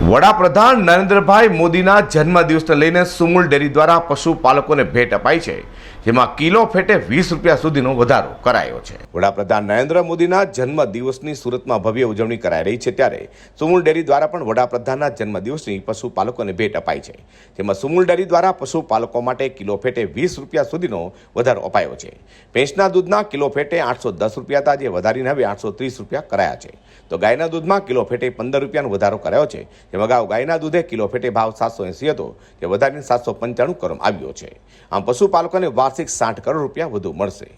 વડાપ્રધાન નરેન્દ્રભાઈ મોદીના જન્મદિવસને લઈને સુમુલ ડેરી દ્વારા પશુપાલકોને ભેટ અપાઈ છે. જેમાં કિલો ફેટે વીસ રૂપિયા સુધીનો વધારો કરાયો છે. વડાપ્રધાન નરેન્દ્ર મોદીના જન્મ દિવસની સુરતમાં ભવ્ય ઉજવણી કરાઈ રહી છે ત્યારે સુમૂલ ડેરી દ્વારા પણ વડાપ્રધાનના જન્મદિવસની પશુપાલકોને ભેટ અપાઈ છે. જેમાં સુમૂલ ડેરી દ્વારા પશુપાલકો માટે કિલો ફેટે વીસ રૂપિયા સુધીનો વધારો અપાયો છે. ભેંસના દૂધના કિલો ફેટે આઠસો દસ રૂપિયા હતા, જે વધારીને હવે આઠસો ત્રીસ રૂપિયા કરાયા છે. તો ગાયના દૂધમાં કિલો ફેટે પંદર રૂપિયાનો વધારો કરાયો છે. જેમાં અગાઉ ગાયના દૂધે કિલો ફેટે ભાવ સાતસો એંસી હતો, જે વધારીને સાતસો પંચાણું કરવામાં આવ્યો છે. આમ પશુપાલકોને વાર્ષિક સાઠ કરોડ રૂપિયા વધુ મળશે.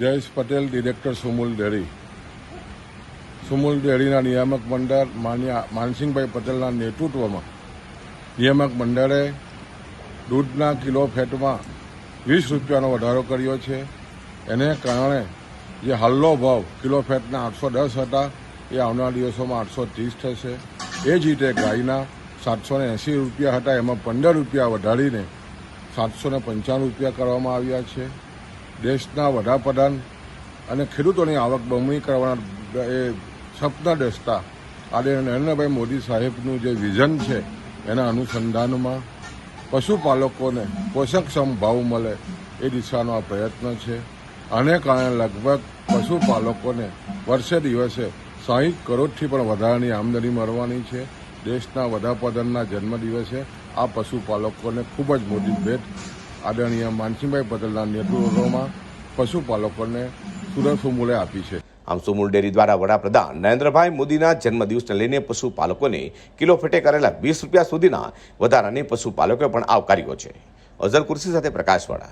Jayesh Patel, director Sumul dairy. Sumul ડેરીના નિયામક મંડળ માન્ય માનસિંહભાઈ પટેલના નેતૃત્વમાં નિયામક મંડળે દૂધના કિલો ફેટમાં વીસ રૂપિયાનો વધારો કર્યો છે. એને કારણે જે હાલનો ભાવ કિલો ફેટના આઠસો દસ હતા, એ આવનારા દિવસોમાં આઠસો ત્રીસ થશે. એ જ રીતે ગાયના સાતસો એંસી રૂપિયા હતા, એમાં પંદર રૂપિયા વધારીને સાતસો ને પંચાણું રૂપિયા કરવામાં આવ્યા છે. દેશના વડાપ્રધાન અને ખેડૂતોની આવક બમણી કરવાના એ સપના દસતા આદરણીય નરેન્દ્રભાઈ મોદી સાહેબનું જે વિઝન છે એના અનુસંધાનમાં પશુપાલકોને પોષકક્ષમ ભાવ મળે એ દિશાનો આ પ્રયત્ન છે. આને કારણે લગભગ પશુપાલકોને વર્ષે દિવસે સાહીઠ કરોડથી પણ વધારાની આમદની મળવાની છે. દેશના વડાપ્રધાનના જન્મદિવસે આ પશુપાલકોને ખૂબ જ મોટી ભેટ આદરણીય માનસિંહભાઈ પટેલના નેતૃત્વમાં પશુપાલકોને સુરત મૂલ્ય આપી છે. આમ સુમુલ ડેરી દ્વારા વડાપ્રધાન નરેન્દ્રભાઈ મોદીના જન્મદિવસને લઈને પશુપાલકોને કિલો ફેટે કરેલા વીસ રૂપિયા સુધીના વધારાને પશુપાલકોએ પણ આવકાર્યો છે. અઝર કુર્સી સાથે પ્રકાશવાળા